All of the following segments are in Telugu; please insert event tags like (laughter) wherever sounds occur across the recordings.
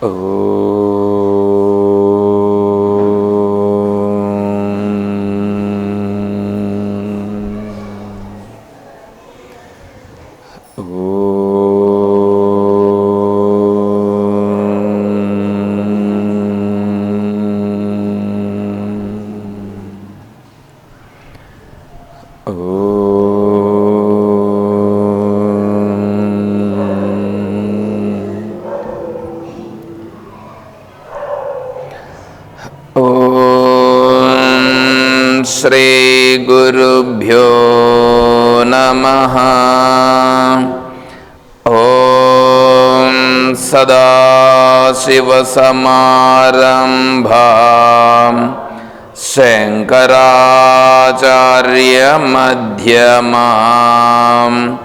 呃 समारम्भाम्। शङ्कराचार्यमध्यमाम्।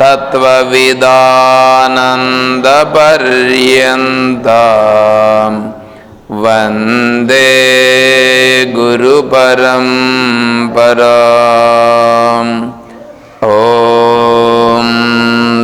तत्त्वविदानन्दपर्यन्ता वन्दे गुरुपरं परा ॐ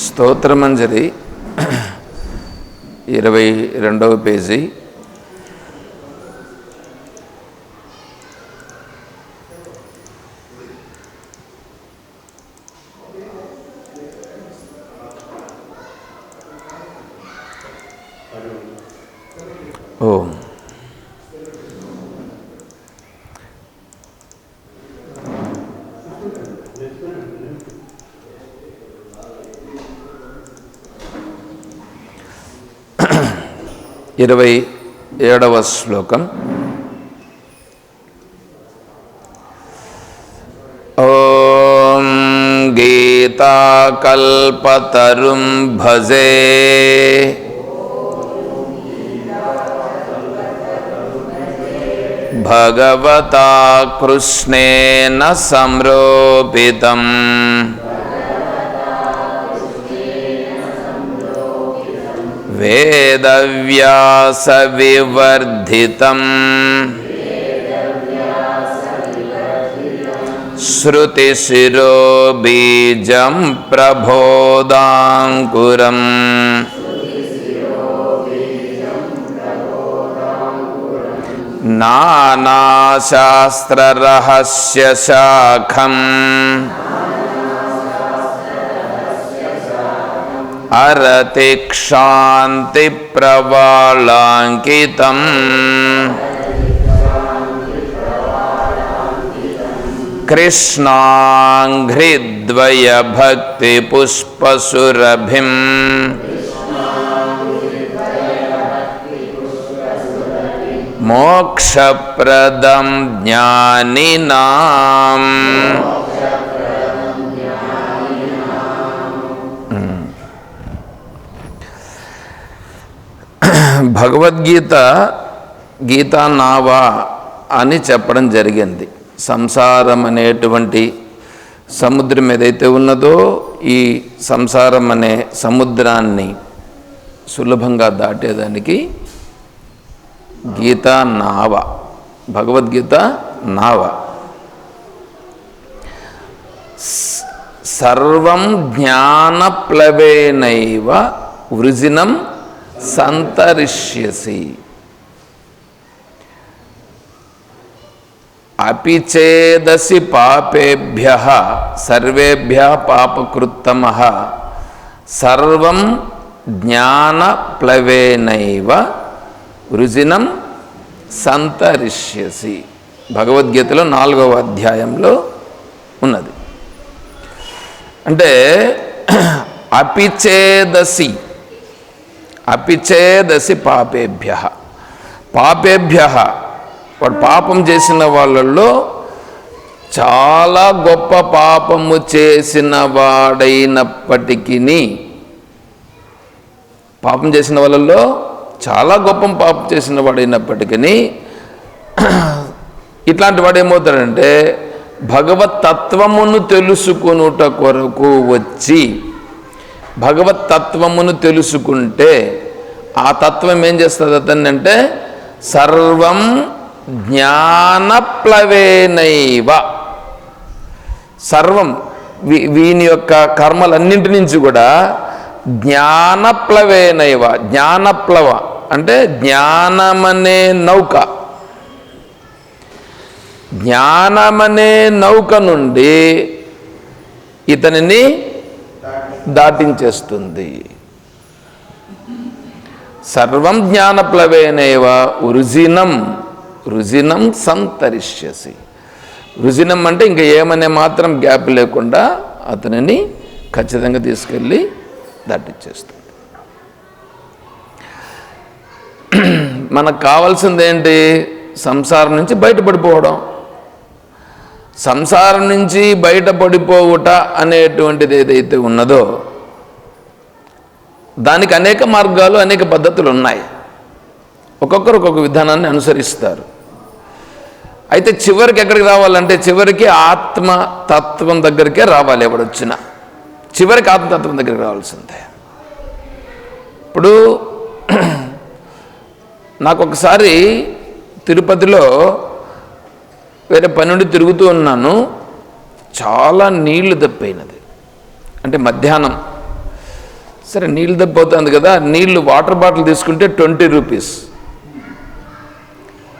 స్తోత్రమంజరి. (clears throat) ఇరవై రెండవ పేజీ. ఇరవై ఏడవ శ్లోకం ఓం గీతాకల్పతరుం భజే భగవతా కృష్ణేన సంరోపితం वेदव्यासविवर्धितम्। श्रुतिशिरोबीजं प्रबोधाङ्कुरम्। नानाशास्त्ररहस्यशाखम् अरतिक्षान्तिप्रवालाङ्कितम् कृष्णाङ्घ्रिद्वयभक्तिपुष्पसुरभिम्। मोक्षप्रदं ज्ञानिनाम् భగవద్గీత గీతా నావా అని చెప్పడం జరిగింది. సంసారం అనేటువంటి సముద్రం ఏదైతే ఉన్నదో ఈ సంసారం అనే సముద్రాన్ని సులభంగా దాటేదానికి గీతా నావ భగవద్గీత నావ. సర్వం జ్ఞానప్లవేనైవ వృజినం సంతరిష్యసి. అపిచేదసి పాపేభ్య సర్వేభ్య పాపకృత్తమ సర్వం జ్ఞానప్లవేనైవ వృజినం సంతరిష్యసి. భగవద్గీతలో నాలుగవ అధ్యాయంలో ఉన్నది. అంటే అపిచేదసి అపిచేదసి పాపేభ్య. పాపేభ్య వాడు పాపం చేసిన వాళ్ళల్లో చాలా గొప్ప పాపము చేసిన వాడైనప్పటికీ పాపం చేసిన వాళ్ళల్లో చాలా గొప్ప పాపం చేసిన వాడైనప్పటికీ (clears throat) ఇట్లాంటి వాడు ఏమవుతాడంటే భగవత్ తత్వమును తెలుసుకొనుట కొరకు వచ్చి భగవత్ తత్వమును తెలుసుకుంటే ఆ తత్వం ఏం చేస్తుంది అతన్ని అంటే సర్వం జ్ఞానప్లవేనైవ. సర్వం వీ- వీని యొక్క కర్మలన్నింటి నుంచి కూడా జ్ఞానప్లవేనైవ. జ్ఞానప్లవ అంటే జ్ఞానమనే నౌక. జ్ఞానమనే నౌక నుండి ఇతనిని దాటించేస్తుంది. సర్వం జ్ఞానప్లవేనేవ రుజినం రుజినం సంతరిష్యసి. రుజినం అంటే ఇంకా ఏమనే మాత్రం గ్యాప్ లేకుండా అతనిని ఖచ్చితంగా తీసుకెళ్ళి దాటిచ్చేస్తుంది. మనకు కావాల్సింది ఏంటి సంసారం నుంచి బయటపడిపోవడం. సంసారం నుంచి బయటపడిపోవుట అనేటువంటిది ఏదైతే ఉన్నదో దానికి అనేక మార్గాలు అనేక పద్ధతులు ఉన్నాయి. ఒక్కొక్కరు ఒక్కొక్క విధానాన్ని అనుసరిస్తారు. అయితే చివరికి ఎక్కడికి రావాలంటే చివరికి ఆత్మతత్వం దగ్గరికే రావాలి ఎవడొచ్చినా చివరికి ఆత్మతత్వం దగ్గరికి రావాల్సిందే. ఇప్పుడు (clears throat) నాకు ఒకసారి తిరుపతిలో వేరే పని నుండి తిరుగుతూ ఉన్నాను చాలా నీళ్ళు దప్పైనది అంటే మధ్యాహ్నం. సరే నీళ్ళు దప్పిపోతుంది కదా నీళ్ళు వాటర్ బాటిల్ తీసుకుంటే ట్వంటీ రూపీస్.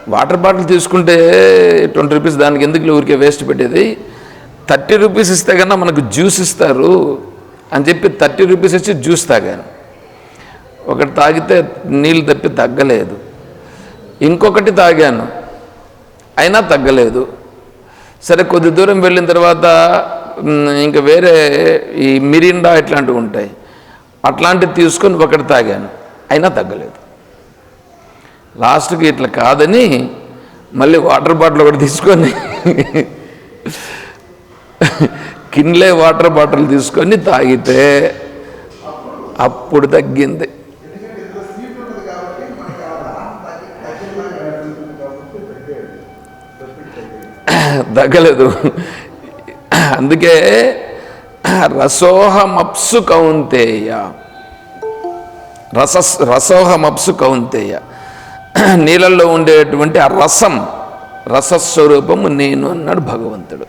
వాటర్ బాటిల్ తీసుకుంటే ట్వంటీ రూపీస్ దానికి ఎందుకు ఊరికే వేస్ట్ పెట్టేది? థర్టీ రూపీస్ ఇస్తే కన్నా మనకు జ్యూస్ ఇస్తారు అని చెప్పి థర్టీ రూపీస్ ఇచ్చి జ్యూస్ తాగాను. ఒకటి తాగితే నీళ్ళు తప్పి తగ్గలేదు. ఇంకొకటి తాగాను. అయినా తగ్గలేదు. సరే కొద్ది దూరం వెళ్ళిన తర్వాత ఇంకా వేరే ఈ మిరిండా ఇట్లాంటివి ఉంటాయి. అట్లాంటివి తీసుకొని ఒకటి తాగాను. అయినా తగ్గలేదు. లాస్ట్కి ఇట్లా కాదని మళ్ళీ వాటర్ బాటిల్ ఒకటి తీసుకొని కిన్లే వాటర్ బాటిల్ తీసుకొని తాగితే అప్పుడు తగ్గింది. తగ్గలేదు అందుకే రసోహమప్సు కౌంతేయ రస రసోహమప్సు కౌంతేయ నీళ్ళల్లో ఉండేటువంటి ఆ రసం రసస్వరూపము నేను అన్నాడు భగవంతుడు.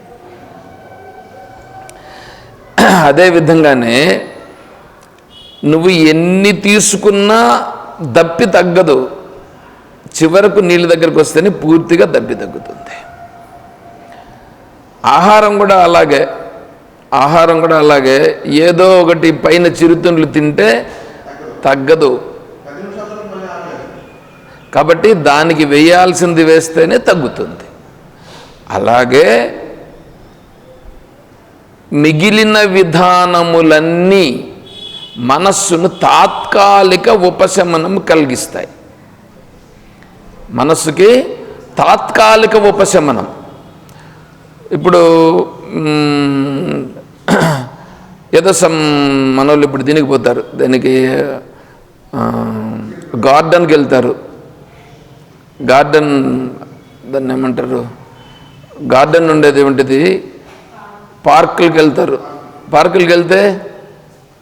అదే విధంగానే నువ్వు ఎన్ని తీసుకున్నా దప్పి తగ్గదు. చివరకు నీళ్ళ దగ్గరకు వస్తేనే పూర్తిగా దప్పి తగ్గుతుంది. ఆహారం కూడా అలాగే ఆహారం కూడా అలాగే ఏదో ఒకటి పైన చిరుతిండ్లు తింటే తగ్గదు. కాబట్టి దానికి వేయాల్సింది వేస్తేనే తగ్గుతుంది. అలాగే మిగిలిన విధానములన్నీ మనస్సును తాత్కాలిక ఉపశమనం కలిగిస్తాయి. మనస్సుకి తాత్కాలిక ఉపశమనం. ఇప్పుడు యథసం ఏదో సమ్ మనోళ్ళు ఇప్పుడు దీనికి పోతారు. దానికి గార్డెన్కి వెళ్తారు. గార్డెన్ దాన్ని ఏమంటారు? గార్డెన్ ఉండేది ఏమిటిది? పార్కులకి వెళ్తారు. పార్కులకి వెళ్తే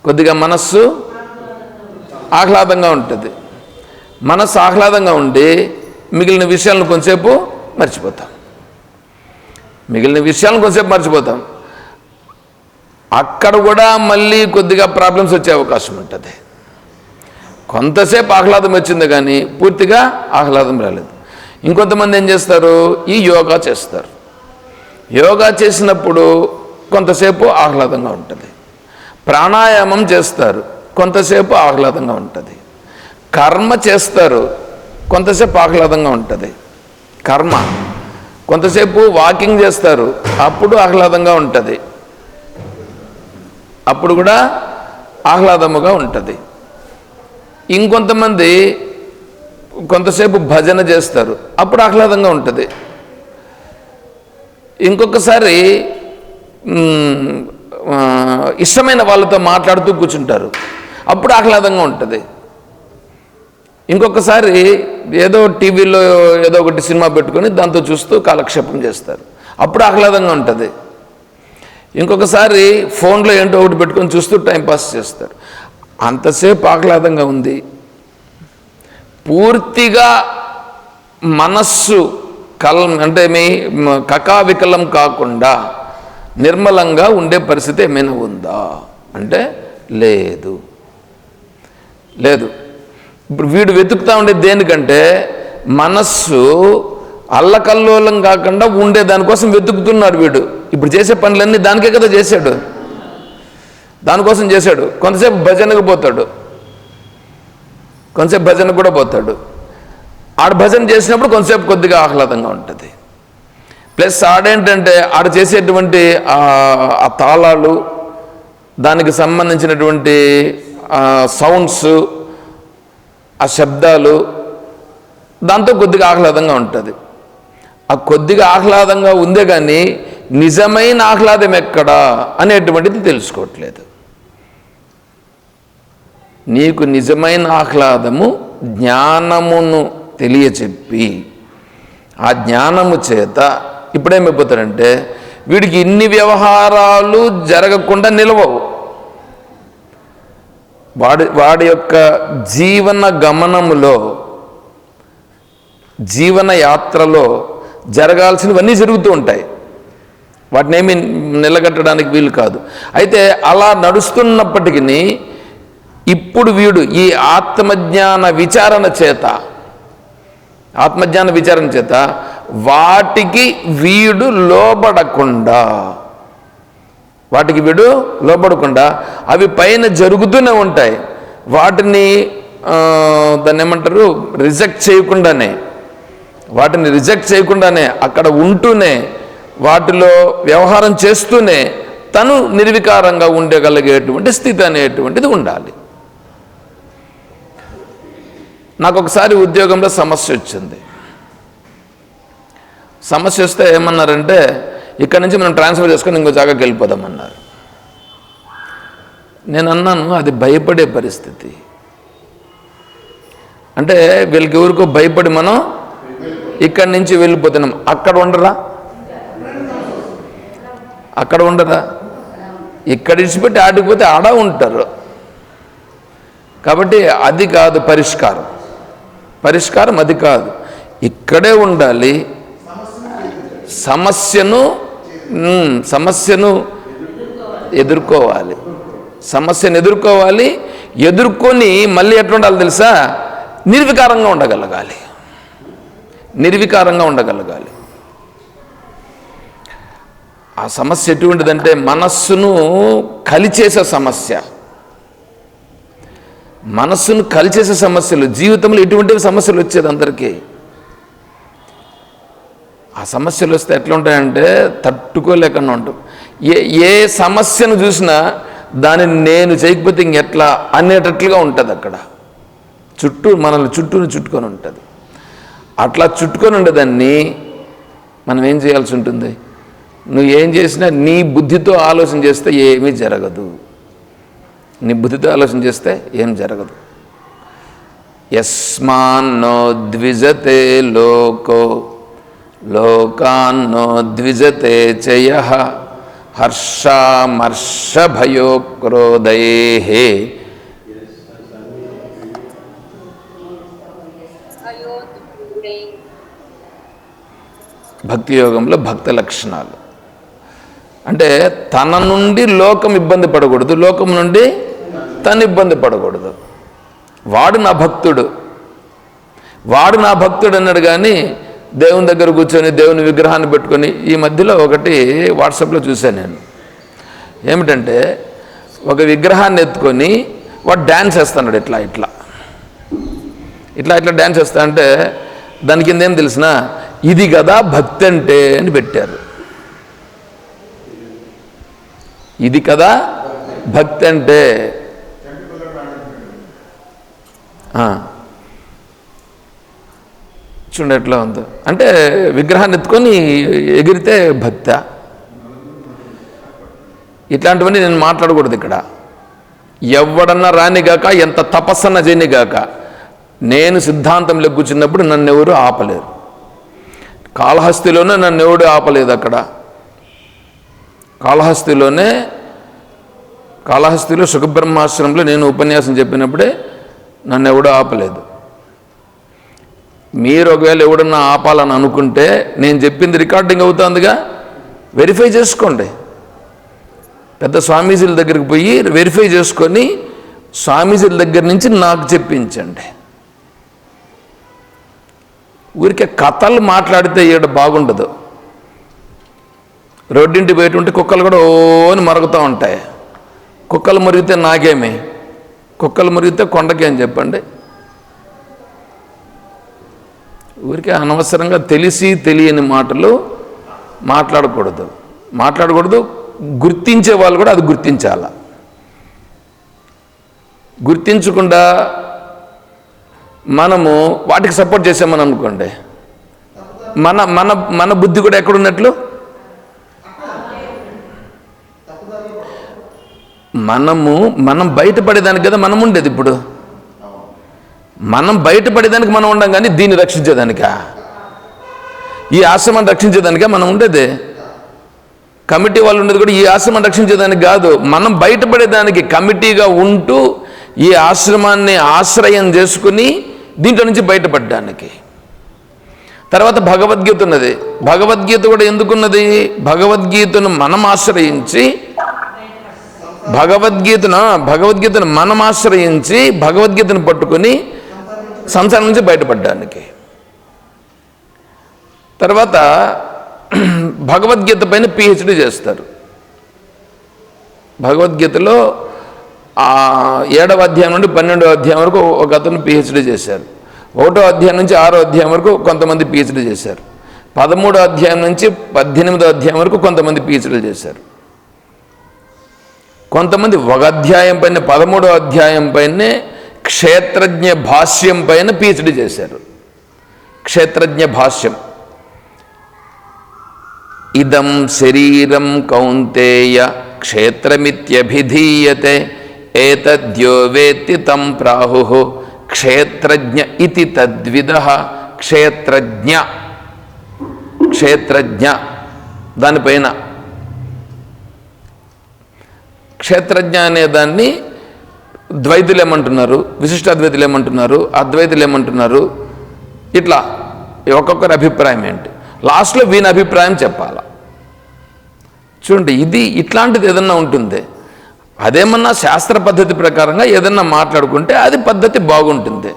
కొద్దిగా మనస్సు ఆహ్లాదంగా ఉంటుంది. మనస్సు ఆహ్లాదంగా ఉండి మిగిలిన విషయాలను కొంచెంసేపు మర్చిపోతాం. మిగిలిన విషయాలను కొంతసేపు మర్చిపోతాం. అక్కడ కూడా మళ్ళీ కొద్దిగా ప్రాబ్లమ్స్ వచ్చే అవకాశం ఉంటుంది. కొంతసేపు ఆహ్లాదం వచ్చింది కానీ పూర్తిగా ఆహ్లాదం రాలేదు. ఇంకొంతమంది ఏం చేస్తారు? ఈ యోగా చేస్తారు. యోగా చేసినప్పుడు కొంతసేపు ఆహ్లాదంగా ఉంటుంది. ప్రాణాయామం చేస్తారు కొంతసేపు ఆహ్లాదంగా ఉంటుంది. కర్మ చేస్తారు కొంతసేపు ఆహ్లాదంగా ఉంటుంది. కర్మ. కొంతసేపు వాకింగ్ చేస్తారు. అప్పుడు ఆహ్లాదంగా ఉంటుంది. అప్పుడు కూడా ఆహ్లాదముగా ఉంటుంది. ఇంకొంతమంది కొంతసేపు భజన చేస్తారు. అప్పుడు ఆహ్లాదంగా ఉంటుంది. ఇంకొకసారి ఇష్టమైన వాళ్ళతో మాట్లాడుతూ కూర్చుంటారు. అప్పుడు ఆహ్లాదంగా ఉంటుంది. ఇంకొకసారి ఏదో టీవీలో ఏదో ఒకటి సినిమా పెట్టుకొని దాంతో చూస్తూ కాలక్షేపం చేస్తారు. అప్పుడు ఆహ్లాదంగా ఉంటుంది. ఇంకొకసారి ఫోన్లో ఏంటో ఒకటి పెట్టుకొని చూస్తూ టైంపాస్ చేస్తారు. అంతసేపు ఆహ్లాదంగా ఉంది. పూర్తిగా మనస్సు కల్ అంటే మీ కకావికలం కాకుండా నిర్మలంగా ఉండే పరిస్థితి ఏమైనా ఉందా? అంటే లేదు. లేదు. ఇప్పుడు వీడు వెతుకుతా ఉండే దేనికంటే మనస్సు అల్లకల్లోలం కాకుండా ఉండే దానికోసం వెతుకుతున్నాడు వీడు. ఇప్పుడు చేసే పనులన్నీ దానికే కదా చేశాడు. దానికోసం చేశాడు. కొంతసేపు భజనకు పోతాడు. కొంతసేపు భజనకు కూడా పోతాడు. ఆడ భజన చేసినప్పుడు కొంతసేపు కొద్దిగా ఆహ్లాదంగా ఉంటుంది. ప్లస్ ఆడేంటంటే ఆడ చేసేటువంటి ఆ తాళాలు దానికి సంబంధించినటువంటి సౌండ్స్ ఆ శబ్దాలు దాంతో కొద్దిగా ఆహ్లాదంగా ఉంటుంది. ఆ కొద్దిగా ఆహ్లాదంగా ఉందే కానీ నిజమైన ఆహ్లాదం ఎక్కడా అనేటువంటిది తెలుసుకోవట్లేదు. నీకు నిజమైన ఆహ్లాదము జ్ఞానమును తెలియచెప్పి ఆ జ్ఞానము చేత ఇప్పుడేమైపోతారంటే వీడికి ఇన్ని వ్యవహారాలు జరగకుండా నిలవవు. వాడి వాడి యొక్క జీవన గమనములో జీవన యాత్రలో జరగాల్సినవన్నీ జరుగుతూ ఉంటాయి. వాటిని ఏమి నిలగట్టడానికి వీలు కాదు. అయితే అలా నడుస్తున్నప్పటికీ ఇప్పుడు వీడు ఈ ఆత్మజ్ఞాన విచారణ చేత ఆత్మజ్ఞాన విచారణ చేత వాటికి వీడు లోబడకుండా వాటికి వీడు లోపడకుండా అవి పైన జరుగుతూనే ఉంటాయి. వాటిని దాన్ని ఏమంటారు? రిజెక్ట్ చేయకుండానే. వాటిని రిజెక్ట్ చేయకుండానే అక్కడ ఉంటూనే వాటిలో వ్యవహారం చేస్తూనే తను నిర్వికారంగా ఉండగలిగేటువంటి స్థితి అనేటువంటిది ఉండాలి. నాకు ఒకసారి ఉద్యోగంలో సమస్య వచ్చింది. సమస్య వస్తే ఏమన్నారంటే ఇక్కడ నుంచి మనం ట్రాన్స్ఫర్ చేసుకొని ఇంకో జాగాకి వెళ్ళిపోదామన్నారు నేను అన్నాను అది భయపడే పరిస్థితి. అంటే వీళ్ళకి ఎవరికో భయపడి మనం ఇక్కడి నుంచి వెళ్ళిపోతున్నాం. అక్కడ ఉండరా? అక్కడ ఉండరా ఇక్కడ ఇచ్చిపెట్టి ఆడిపోతే ఆడ ఉంటారు. కాబట్టి అది కాదు పరిష్కారం. పరిష్కారం అది కాదు. ఇక్కడే ఉండాలి. సమస్యను సమస్యను ఎదుర్కోవాలి. సమస్యను ఎదుర్కోవాలి ఎదుర్కొని మళ్ళీ ఎట్లా ఉండాలి తెలుసా? నిర్వికారంగా ఉండగలగాలి. నిర్వికారంగా ఉండగలగాలి. ఆ సమస్య ఎటువంటిదంటే మనస్సును కలిచేసే సమస్య. మనస్సును కలిచేసే సమస్యలు జీవితంలో ఎటువంటి సమస్యలు వచ్చేది అందరికీ? ఆ సమస్యలు వస్తే ఎట్లా ఉంటాయంటే తట్టుకోలేకుండా ఉంటాం. ఏ ఏ సమస్యను చూసినా దానిని నేను చేయకపోతే ఇంకెట్లా అనేటట్లుగా ఉంటుంది అక్కడ. చుట్టూ మనల్ని చుట్టూని చుట్టుకొని ఉంటుంది. అట్లా చుట్టుకొని ఉండేదాన్ని మనం ఏం చేయాల్సి ఉంటుంది? నువ్వు ఏం చేసినా నీ బుద్ధితో ఆలోచన చేస్తే ఏమీ జరగదు. నీ బుద్ధితో ఆలోచన చేస్తే ఏం జరగదు. యస్మాన్నో ద్విజతే లోకో లోకాన్నో ద్విజతే చయ హర్షామర్షభయో క్రోధై భక్తి యోగంలో భక్త లక్షణాలు అంటే తన నుండి లోకం ఇబ్బంది పడకూడదు లోకం నుండి తను ఇబ్బంది పడకూడదు. వాడు నా భక్తుడు. వాడు నా భక్తుడు అన్నాడు కానీ దేవుని దగ్గర కూర్చొని దేవుని విగ్రహాన్ని పెట్టుకొని ఈ మధ్యలో ఒకటి వాట్సాప్లో చూశాను నేను. ఏమిటంటే ఒక విగ్రహాన్ని ఎత్తుకొని వాడు డ్యాన్స్ వేస్తున్నాడు ఇట్లా ఇట్లా. ఇట్లా ఇట్లా డ్యాన్స్ వేస్తా అంటే దాని కింద ఏం తెలిసిన ఇది కదా భక్తి అంటే అని పెట్టారు. ఇది కదా భక్తి అంటే. ఆ. ఉంది. ఉందో అంటే విగ్రహాన్ని ఎత్తుకొని ఎగిరితే భక్త. ఇట్లాంటివన్నీ నేను మాట్లాడకూడదు ఇక్కడ. ఎవడన్నా రానిగాక ఎంత తపస్సన్న చేయనిగాక నేను సిద్ధాంతంలో కూర్చున్నప్పుడు నన్ను ఎవరు ఆపలేరు. కాళహస్తిలోనే నన్ను ఎవడు ఆపలేదు అక్కడ. కాళహస్తిలోనే కాళహస్తిలో సుఖబ్రహ్మాశ్రమంలో నేను ఉపన్యాసం చెప్పినప్పుడే నన్ను ఎవడూ ఆపలేదు. మీరు ఒకవేళ ఎవడన్నా ఆపాలని అనుకుంటే నేను చెప్పింది రికార్డింగ్ అవుతుందిగా? వెరిఫై చేసుకోండి. పెద్ద స్వామీజీల దగ్గరికి పోయి వెరిఫై చేసుకొని స్వామీజీల దగ్గర నుంచి నాకు చెప్పించండి. ఊరికే కథలు మాట్లాడితే ఈడ బాగుండదు. రోడ్డింటి బయట ఉంటే కుక్కలు కూడా ఓని మరుగుతూ ఉంటాయి. కుక్కలు మురిగితే నాకేమి? కుక్కలు మురిగితే కొండకేం చెప్పండి? ఊరికే అనవసరంగా తెలిసి తెలియని మాటలు మాట్లాడకూడదు. మాట్లాడకూడదు గుర్తించే వాళ్ళు కూడా అది గుర్తించాల. గుర్తించకుండా మనము వాటికి సపోర్ట్ చేసామని అనుకోండి మన మన మన బుద్ధి కూడా ఎక్కడున్నట్లు? మనము మనం బయటపడేదానికి కదా మనం ఉండేది ఇప్పుడు. మనం బయటపడేదానికి మనం ఉండం కానీ దీన్ని రక్షించేదానిక? ఈ ఆశ్రమాన్ని రక్షించేదానికా మనం ఉండేది? కమిటీ వాళ్ళు ఉండేది కూడా ఈ ఆశ్రమాన్ని రక్షించేదానికి కాదు. మనం బయటపడేదానికి కమిటీగా ఉంటూ ఈ ఆశ్రమాన్ని ఆశ్రయం చేసుకుని దీంట్లో నుంచి బయటపడడానికి. తర్వాత భగవద్గీత ఉన్నది. భగవద్గీత కూడా ఎందుకున్నది? భగవద్గీతను మనం ఆశ్రయించి భగవద్గీతను భగవద్గీతను మనం ఆశ్రయించి భగవద్గీతను పట్టుకొని సంసారం నుంచి బయటపడడానికి. తర్వాత భగవద్గీత పైన పిహెచ్డి చేస్తారు. భగవద్గీతలో ఆ ఏడవ అధ్యాయం నుండి పన్నెండవ అధ్యాయం వరకు ఒక అతను పిహెచ్డి చేశారు. ఒకటో అధ్యాయం నుంచి ఆరో అధ్యాయం వరకు కొంతమంది పిహెచ్డి చేశారు. పదమూడో అధ్యాయం నుంచి పద్దెనిమిదో అధ్యాయం వరకు కొంతమంది పిహెచ్డీలు చేశారు. కొంతమంది ఒక అధ్యాయం పైన పదమూడో అధ్యాయం పైనే క్షేత్రజ్ఞ భాష్యం పైన పీహెచ్డి చేశారు. క్షేత్రజ్ఞ భాష్యం. ఇదం శరీరం కౌంతేయ క్షేత్రమిత్యభిధీయతే ఏతద్యో వేత్తి తం ప్రాహు క్షేత్రజ్ఞ ఇది తద్విద క్షేత్రజ్ఞ. క్షేత్రజ్ఞ. దానిపైన. క్షేత్రజ్ఞ అనే దాన్ని ద్వైతులు ఏమంటున్నారు? విశిష్టాద్వైతులు ఏమంటున్నారు? అద్వైతులు ఏమంటున్నారు? ఇట్లా ఒక్కొక్కరి అభిప్రాయం ఏంటి? లాస్ట్లో వీని అభిప్రాయం చెప్పాల? చూడండి ఇది ఇట్లాంటిది ఏదన్నా ఉంటుంది? అదేమన్నా శాస్త్ర పద్ధతి ప్రకారంగా ఏదన్నా మాట్లాడుకుంటే అది పద్ధతి బాగుంటుంది?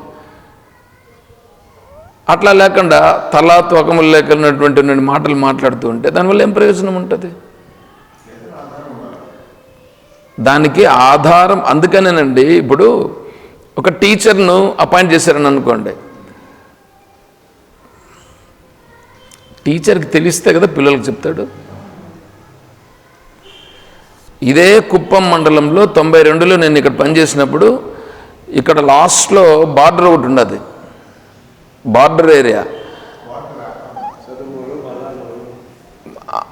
అట్లా లేకుండా తలా తోకములు లేకున్నటువంటి మాటలు మాట్లాడుతూ ఉంటే దానివల్ల ఏం ప్రయోజనం ఉంటుంది? దానికి ఆధారం అందుకనేనండి ఇప్పుడు ఒక టీచర్ను అపాయింట్ చేశారని అనుకోండి. టీచర్కి తెలిస్తే కదా పిల్లలకు చెప్తాడు. ఇదే కుప్పం మండలంలో తొంభై రెండులో నేను ఇక్కడ పనిచేసినప్పుడు ఇక్కడ లాస్ట్లో బార్డర్ ఒకటి ఉన్నది. Border area.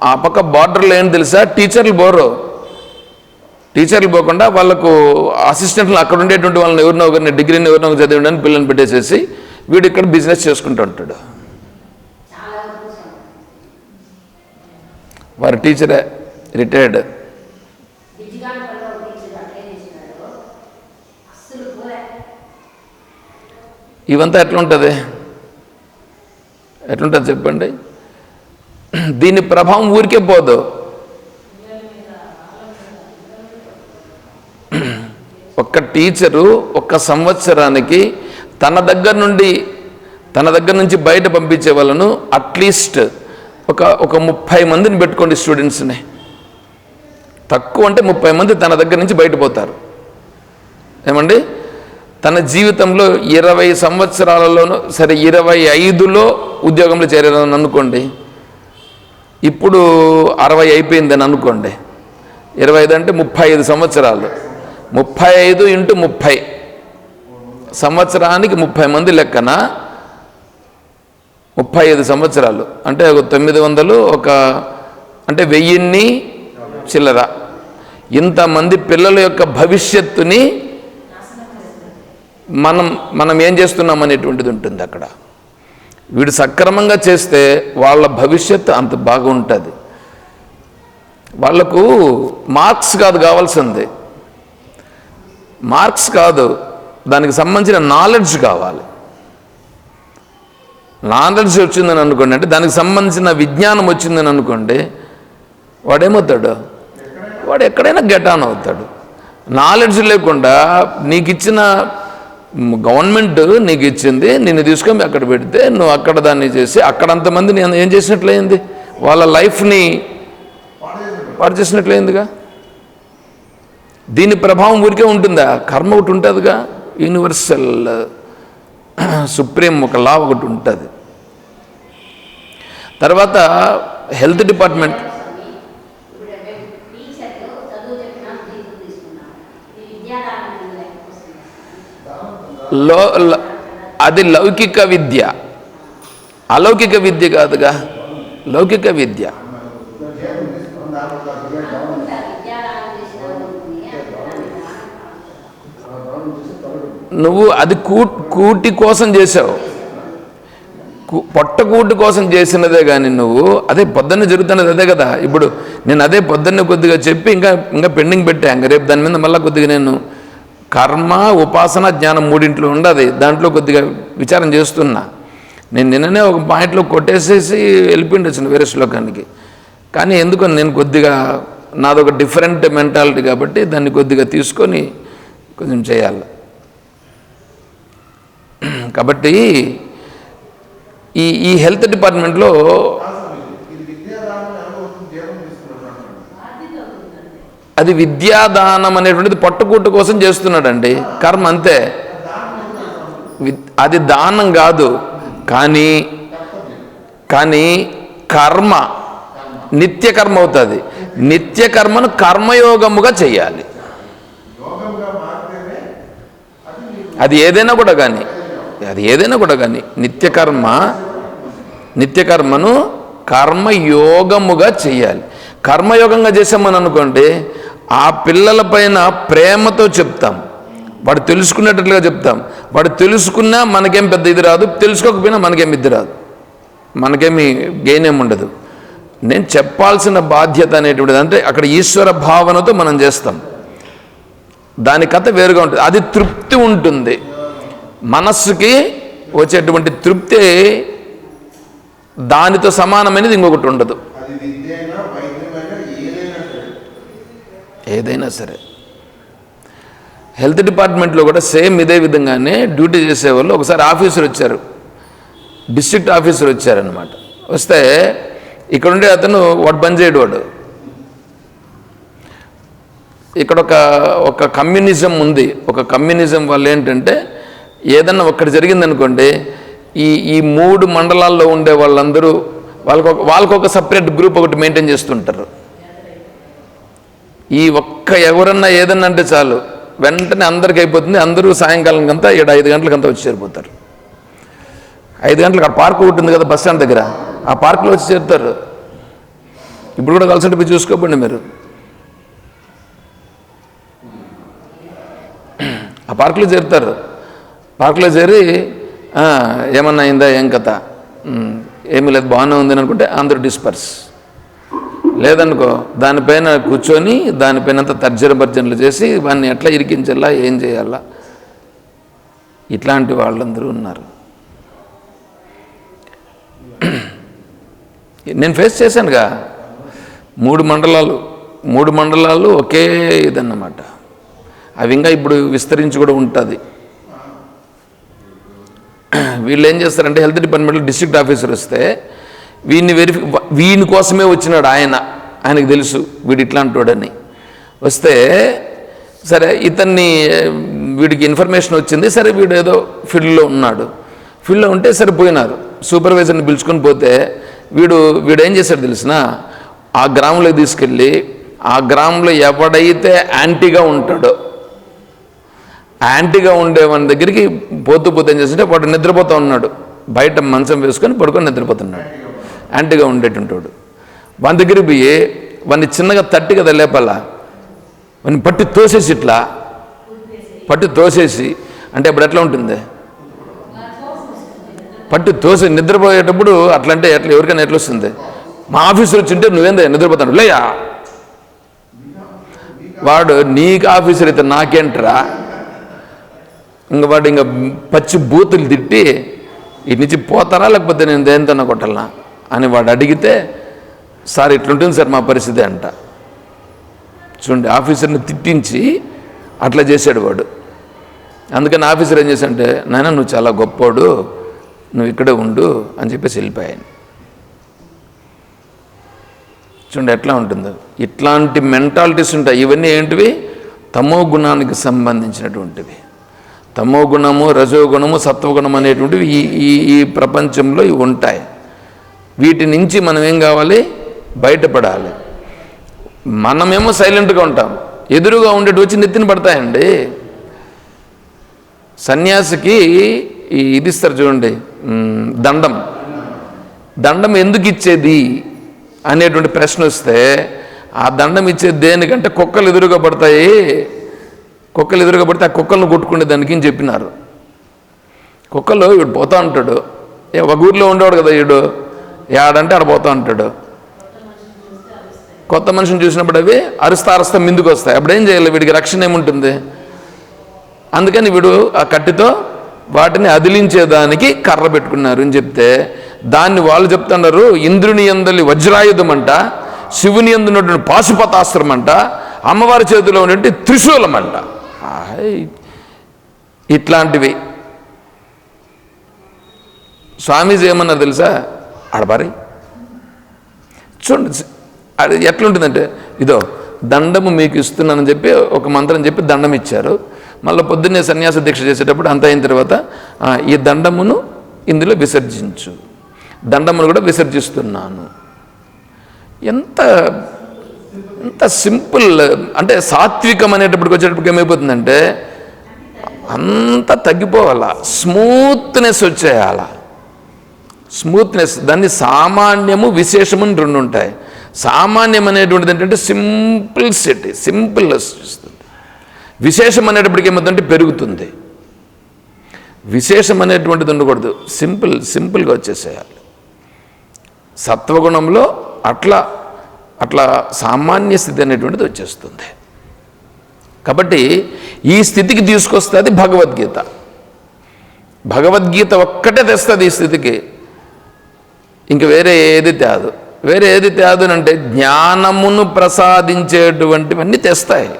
ఆ పక్క బార్డర్లో ఏం తెలుసా? టీచర్లు బోరు. టీచర్లు పోకుండా వాళ్ళకు అసిస్టెంట్లు అక్కడ ఉండేటువంటి వాళ్ళని ఎవరినో ఒకరిని డిగ్రీని ఎవరినో ఒకరు చదివి పిల్లల్ని పెట్టేసేసి వీడు ఇక్కడ బిజినెస్ చేసుకుంటూ ఉంటాడు. వారి టీచరే రిటైర్డ్ ఇవంతా ఎట్లుంటుంది? ఎట్లుంటుంది చెప్పండి? దీని ప్రభావం ఊరికే పోదు. ఒక్క టీచరు ఒక్క సంవత్సరానికి తన దగ్గర నుండి తన దగ్గర నుంచి బయట పంపించే వాళ్ళను అట్లీస్ట్ ఒక ఒక ముప్పై మందిని పెట్టుకోండి స్టూడెంట్స్ని. తక్కువ అంటే ముప్పై మంది తన దగ్గర నుంచి బయటపోతారు ఏమండి? తన జీవితంలో ఇరవై సంవత్సరాలలోనూ సరే ఇరవై ఐదులో ఉద్యోగంలో చేరారని అనుకోండి. ఇప్పుడు అరవై అయిపోయిందని అనుకోండి. ఇరవై ఐదు అంటే ముప్పై ఐదు సంవత్సరాలు. ముప్పై ఐదు ఇంటూ ముప్పై. సంవత్సరానికి ముప్పై మంది లెక్కన ముప్పై ఐదు సంవత్సరాలు. అంటే ఒక తొమ్మిది వందలు ఒక అంటే వెయ్యిన్ని చిల్లర. ఇంతమంది పిల్లల యొక్క భవిష్యత్తుని మనం మనం ఏం చేస్తున్నాం అనేటువంటిది ఉంటుంది అక్కడ. వీడు సక్రమంగా చేస్తే వాళ్ళ భవిష్యత్తు అంత బాగుంటుంది. వాళ్ళకు మార్క్స్ కాదు కావాల్సింది. మార్క్స్ కాదు దానికి సంబంధించిన నాలెడ్జ్ కావాలి. నాలెడ్జ్ వచ్చిందని అనుకోండి అంటే దానికి సంబంధించిన విజ్ఞానం వచ్చిందని అనుకోండి వాడేమవుతాడు? వాడు ఎక్కడైనా గెటాన్ అవుతాడు. నాలెడ్జ్ లేకుండా నీకు ఇచ్చిన గవర్నమెంట్ నీకు ఇచ్చింది నిన్ను తీసుకొని అక్కడ పెడితే నువ్వు అక్కడ దాన్ని చేసి అక్కడ అంతమంది నేను ఏం చేసినట్లయింది? వాళ్ళ లైఫ్ని పాడు చేసినట్లయిందిగా? దీని ప్రభావం ఊరికే ఉంటుందా? కర్మ ఒకటి ఉంటుందిగా యూనివర్సల్ సుప్రీం ఒక లా ఒకటి ఉంటుంది. తర్వాత హెల్త్ డిపార్ట్మెంట్లో అది లౌకిక విద్య. అలౌకిక విద్య కాదుగా లౌకిక విద్య అనుకుంటారు విద్యాదానం చేసిన ఉంటుంది నువ్వు అది కూటి కోసం చేసావు పొట్టకూటి కోసం చేసినదే కానీ నువ్వు అదే పొద్దున్న జరుగుతున్నది అదే కదా. ఇప్పుడు నేను అదే పొద్దున్న కొద్దిగా చెప్పి ఇంకా ఇంకా పెండింగ్ పెట్టా. ఇంకా రేపు దాని మీద మళ్ళీ కొద్దిగా నేను కర్మ ఉపాసన జ్ఞానం మూడింట్లో ఉండదు దాంట్లో కొద్దిగా విచారం చేస్తున్నా. నేను నిన్ననే ఒక పాయింట్లో కొట్టేసేసి వెళ్ళిపోయిండొచ్చిన వేరే శ్లోకానికి. కానీ ఎందుకో నేను కొద్దిగా నాదొక డిఫరెంట్ మెంటాలిటీ కాబట్టి దాన్ని కొద్దిగా తీసుకొని కొంచెం చేయాలి. కాబట్టి ఈ ఈ హెల్త్ డిపార్ట్మెంట్లో అది విద్యాదానం అనేటువంటిది పట్టుకూట్టు కోసం చేస్తున్నాడండి. కర్మ అంతే. అది దానం కాదు. కానీ కానీ కర్మ నిత్య కర్మ అవుతుంది. నిత్య కర్మను కర్మయోగముగా చేయాలి. అది ఏదైనా కూడా కానీ అది ఏదైనా కూడా కానీ నిత్యకర్మ నిత్యకర్మను కర్మయోగముగా చేయాలి. కర్మయోగంగా చేసామని అనుకోండి ఆ పిల్లల పైన ప్రేమతో చెప్తాం. వాడు తెలుసుకునేటట్లుగా చెప్తాం. వాడు తెలుసుకున్నా మనకేం పెద్ద ఇది రాదు తెలుసుకోకపోయినా మనకేం ఇది రాదు. మనకేమి గెయిన్ ఏమి ఉండదు. నేను చెప్పాల్సిన బాధ్యత అనేటువంటిది అంటే అక్కడ ఈశ్వర భావనతో మనం చేస్తాం. దాని కథ వేరుగా ఉంటుంది. అది తృప్తి ఉంటుంది. మనస్సుకి వచ్చేటువంటి తృప్తి దానితో సమానమైనది ఇంకొకటి ఉండదు. ఏదైనా సరే. హెల్త్ డిపార్ట్మెంట్లో కూడా సేమ్ ఇదే విధంగానే డ్యూటీ చేసేవాళ్ళు ఒకసారి ఆఫీసర్ వచ్చారు. డిస్ట్రిక్ట్ ఆఫీసర్ వచ్చారనమాట వస్తే ఇక్కడ ఉండే అతను వాడు బంద్ చేయడు వాడు. ఇక్కడ ఒక ఒక కమ్యూనిజం ఉంది. ఒక కమ్యూనిజం వల్ల ఏంటంటే ఏదన్నా ఒక్కటి జరిగిందనుకోండి ఈ ఈ మూడు మండలాల్లో ఉండే వాళ్ళందరూ వాళ్ళకొక వాళ్ళకొక సపరేట్ గ్రూప్ ఒకటి మెయింటైన్ చేస్తుంటారు. ఈ ఒక్క ఎవరన్నా ఏదన్నా అంటే చాలు వెంటనే అందరికి అయిపోతుంది అందరూ సాయంకాలం కంతా ఇక్కడ ఐదు గంటలకంతా వచ్చి చేరిపోతారు. ఐదు గంటలకు ఆ పార్క్ ఒకటి ఉంది కదా బస్ స్టాండ్ దగ్గర ఆ పార్క్లో వచ్చి చేరుతారు. ఇప్పుడు కూడా కలిసి పోయి చూసుకోకండి మీరు. ఆ పార్కులో చేరుతారు. పార్కులో చేరి ఏమన్నా అయిందా? ఏం కథ? ఏమీ లేదు బాగానే ఉంది అనుకుంటే అందరూ డిస్పర్స్. లేదనుకో దానిపైన కూర్చొని దానిపైన అంతా తర్జన భర్జనలు చేసి వాడిని ఎట్లా ఇరికించాలా ఏం చేయాలా ఇట్లాంటి వాళ్ళందరూ ఉన్నారు. నేను ఫేస్ చేశానుగా. మూడు మండలాలు మూడు మండలాలు ఒకే ఇదన్నమాట. అవి ఇంకా ఇప్పుడు విస్తరించి కూడా ఉంటుంది. (clears throat) వీళ్ళు ఏం చేస్తారంటే హెల్త్ డిపార్ట్మెంట్లో డిస్ట్రిక్ట్ ఆఫీసర్ వస్తే వీడిని వెరిఫి వీని కోసమే వచ్చినాడు ఆయన. ఆయనకు తెలుసు వీడు ఇట్లాంటోడని. వస్తే సరే ఇతన్ని వీడికి ఇన్ఫర్మేషన్ వచ్చింది. సరే వీడు ఏదో ఫీల్డ్లో ఉన్నాడు. ఫీల్డ్లో ఉంటే సరే పోయినారు. సూపర్వైజర్ని పిలుచుకొని పోతే వీడు వీడు ఏం చేశాడు తెలిసిన? ఆ గ్రామంలోకి తీసుకెళ్ళి ఆ గ్రామంలో ఎవడైతే యాంటీగా ఉంటాడో యాంటీగా ఉండే దగ్గరికి పోతూ పోతూ ఏం చేస్తుంటే వాడు నిద్రపోతూ ఉన్నాడు. బయట మంచం వేసుకొని పడుకొని నిద్రపోతున్నాడు. యాంటీగా ఉండేటుంటాడు. వాని దగ్గరికి పోయి వాడిని చిన్నగా తట్టి కదా లేపాల వాడిని పట్టి తోసేసి ఇట్లా పట్టి తోసేసి అంటే ఇప్పుడు ఎట్లా ఉంటుంది? పట్టి తోసి నిద్రపోయేటప్పుడు అట్లా అంటే ఎట్లా ఎవరికైనా ఎట్లా వస్తుంది? మా ఆఫీసులో వచ్చింటే నువ్వేందా నిద్రపోతాడు లేయా? వాడు నీకు ఆఫీసర్ అయితే నాకేంట్రా? ఇంక వాడు ఇంకా పచ్చి బూతులు తిట్టి ఇటు నుంచి పోతారా లేకపోతే నేను దేనితోనే కొట్టాలనా అని వాడు అడిగితే సార్ ఇట్లుంటుంది సార్ మా పరిస్థితి అంట. చూడండి ఆఫీసర్ని తిట్టించి అట్లా చేశాడు వాడు. అందుకని ఆఫీసర్ ఏం చేశాడంటే నాయన నువ్వు చాలా గొప్పోడు నువ్వు ఇక్కడే ఉండు అని చెప్పేసి వెళ్ళిపోయాను చూడండి ఎట్లా ఉంటుందో. ఇట్లాంటి మెంటాలిటీస్ ఉంటాయి. ఇవన్నీ ఏంటివి? తమో గుణానికి సంబంధించినటువంటివి. తమో గుణము రజోగుణము సత్వగుణం అనేటువంటివి ఈ ఈ ఈ ప్రపంచంలో ఇవి ఉంటాయి. వీటి నుంచి మనం ఏం కావాలి? బయటపడాలి. మనమేమో సైలెంట్గా ఉంటాం. ఎదురుగా ఉండేటి వచ్చి నెత్తిన పడతాయండి. సన్యాసికి ఈ ఇది ఇస్తారు చూడండి. దండం. దండం ఎందుకు ఇచ్చేది? అనేటువంటి ప్రశ్న వస్తే ఆ దండం ఇచ్చేది దేనికంటే కుక్కలు ఎదురుగా పడతాయి. కుక్కలు ఎదురుగా పడితే ఆ కుక్కలను కొట్టుకునే దానికి అని చెప్పినారు. కుక్కలు వీడు పోతా ఉంటాడు. ఏ ఒక ఊర్లో ఉండేవాడు కదా వీడు ఏడంటే ఆడ పోతా ఉంటాడు. కొత్త మనిషిని చూసినప్పుడు అవి అరుస్తా అరుస్తా ముందుకు వస్తాయి. అప్పుడు ఏం చేయాలి? వీడికి రక్షణ ఏముంటుంది? అందుకని వీడు ఆ కట్టితో వాటిని అదిలించేదానికి కర్ర పెట్టుకున్నారు అని చెప్తే దాన్ని వాళ్ళు చెప్తున్నారు ఇంద్రుని ఎందలి వజ్రాయుధం అంట శివుని ఎందున్నటువంటి పాశుపతాస్త్రం అంట అమ్మవారి చేతిలో ఉన్నటువంటి త్రిశూలం అంట ఇట్లాంటివి. స్వామీజీ ఏమన్నారు తెలుసా? ఆడబారి చూడండి అది ఎట్లుంటుందంటే ఇదో దండము మీకు ఇస్తున్నానని చెప్పి ఒక మంత్రం చెప్పి దండం ఇచ్చారు. మళ్ళీ పొద్దున్నే సన్యాస దీక్ష చేసేటప్పుడు అంత అయిన తర్వాత ఈ దండమును ఇందులో విసర్జించు. దండమును కూడా విసర్జిస్తున్నాను. ఎంత ఎంత సింపుల్ అంటే సాత్వికం అనేటప్పటికి వచ్చేటప్పటికి ఏమైపోతుందంటే అంత తగ్గిపోవాల. స్మూత్నెస్ వచ్చేయాల. స్మూత్నెస్ దాన్ని సామాన్యము విశేషము అని రెండు ఉంటాయి. సామాన్యం అనేటువంటిది ఏంటంటే సింపుల్ సిటీ సింపుల్ విశేషం అనేటప్పటికి ఏమవుతుందంటే పెరుగుతుంది. విశేషం అనేటువంటిది ఉండకూడదు. సింపుల్ సింపుల్గా వచ్చేసేయాలి. సత్వగుణంలో అట్లా అట్లా సామాన్య స్థితి అనేటువంటిది వచ్చేస్తుంది. కాబట్టి ఈ స్థితికి తీసుకొస్తుంది భగవద్గీత. భగవద్గీత ఒక్కటే తెస్తుంది ఈ స్థితికి. ఇంక వేరే ఏది తేదు. వేరే ఏది తేదునంటే జ్ఞానమును ప్రసాదించేటువంటివన్నీ తెస్తాయి.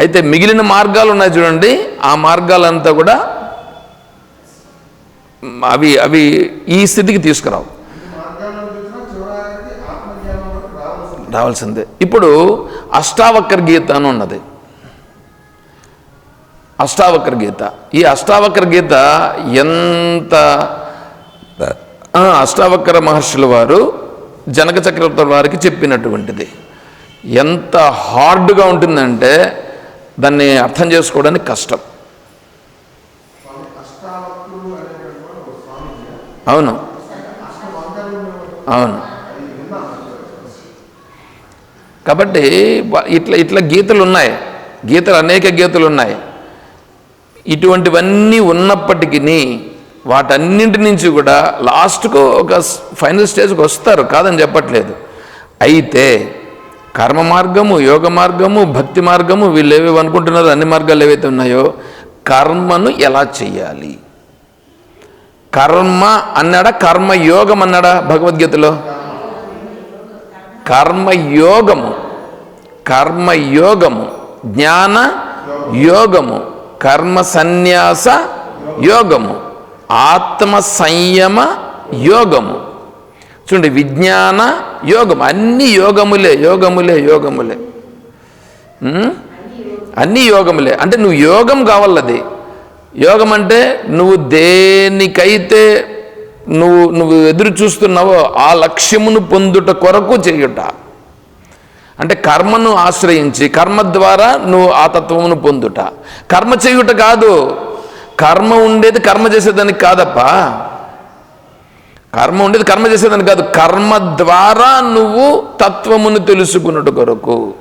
అయితే మిగిలిన మార్గాలు ఉన్నాయి చూడండి. ఆ మార్గాలంతా కూడా అవి అవి ఈ స్థితికి తీసుకురావు మార్గాల్లో చూసినా చివరికి ఆత్మజ్ఞానం వరకు రావాల్సిందే. ఇప్పుడు అష్టావక్ర గీత అని ఉన్నది. అష్టావక్ర గీత. ఈ అష్టావక్ర గీత ఎంత అష్టావక్ర మహర్షుల వారు జనక చక్రవర్తి వారికి చెప్పినటువంటిది. ఎంత హార్డ్గా ఉంటుందంటే దాన్ని అర్థం చేసుకోవడానికి కష్టం. అవును. అవును. కాబట్టి ఇట్లా ఇట్లా గీతలు ఉన్నాయి గీతలు అనేక గీతలు ఉన్నాయి ఇటువంటివన్నీ ఉన్నప్పటికీ వాటన్నింటి నుంచి కూడా లాస్ట్కు ఒక ఫైనల్ స్టేజ్కి వస్తారు. కాదని చెప్పట్లేదు. అయితే కర్మ మార్గము యోగ మార్గము భక్తి మార్గము వీళ్ళు ఏవేవి అనుకుంటున్నారో అన్ని మార్గాలు ఏవైతే ఉన్నాయో కర్మను ఎలా చెయ్యాలి? కర్మ అన్నాడా కర్మయోగం అన్నాడా భగవద్గీతలో? కర్మయోగము. కర్మయోగము జ్ఞాన యోగము కర్మ సన్యాస యోగము ఆత్మ సంయమ యోగము. చూడండి విజ్ఞాన యోగం అన్ని యోగములే యోగములే యోగములే. అన్ని యోగములే. అంటే నువ్వు యోగం కావాలది. యోగం అంటే నువ్వు దేనికైతే నువ్వు నువ్వు ఎదురు చూస్తున్నావో ఆ లక్ష్యమును పొందుట కొరకు చేయుట. అంటే కర్మను ఆశ్రయించి కర్మ ద్వారా నువ్వు ఆ తత్వమును పొందుట. కర్మ చేయుట కాదు కర్మ ఉండేది కర్మ చేసేదానికి కాదప్పా. కర్మ ఉండేది కర్మ చేసేదానికి కాదు కర్మ ద్వారా నువ్వు తత్వమును తెలుసుకున్నట్టు కొరకు.